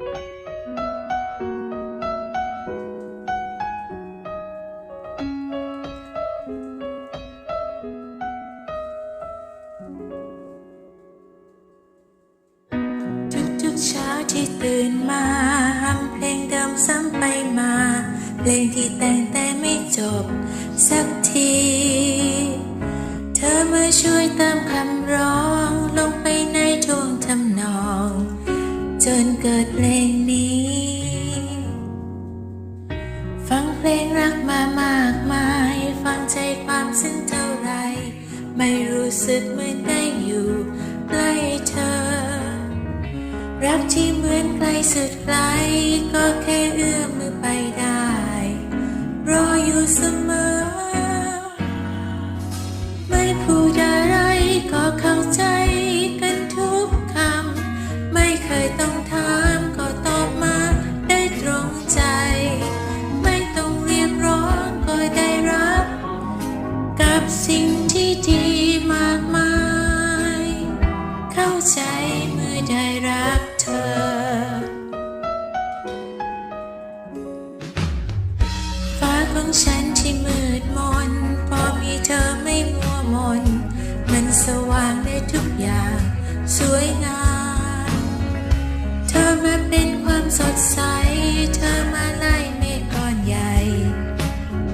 ทุกๆเช้าที่ตื่นมาฮัมเพลงเดิมซ้ำไปมา เพลงที่แต่งแต่ไม่จบ สักที เธอมาช่วยเติมคำร้อง จนเกิดเพลงนี้ ฟังเพลงรักมามากมาย ฟังใจความซึ้งเท่าไร ไม่รู้สึกเหมือนได้อยู่ใกล้เธอ รักที่เหมือนไกลสุดไกล ก็แค่เอื้อมมือไปได้ รออยู่เสมอ ดีมากมาย เข้าใจเมื่อได้รักเธอ ฟ้าของฉันที่มืดมน พอมีเธอไม่มัวมน มันสว่างได้ทุกอย่าง สวยงาม เธอมาเป็นความสดใส เธอมาไล่เมฆก้อนใหญ่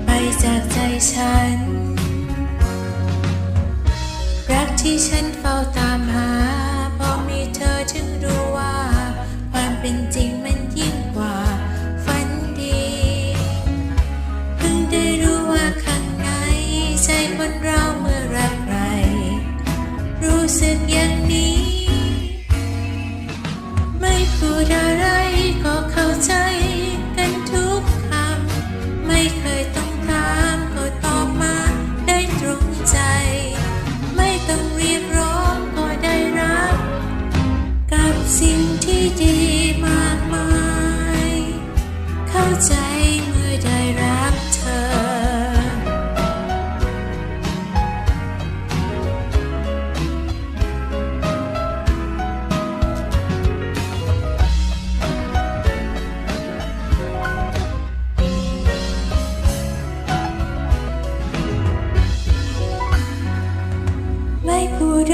ไปจากใจฉัน ที่ฉันเฝ้าตามหา พอมีเธอถึงรู้ว่า ความเป็นจริงมันยิ่งกว่า ฝันดีเพิ่งได้รู้ว่าข้างในใจคนเราเมื่อรักใคร รู้สึกอย่างนี้ ไม่พูดอะไร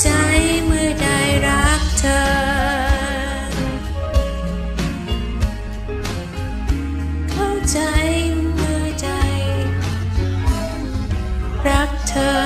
ใจเมื่อได้รักเธอ เข้าใจเมื่อได้รักเธอ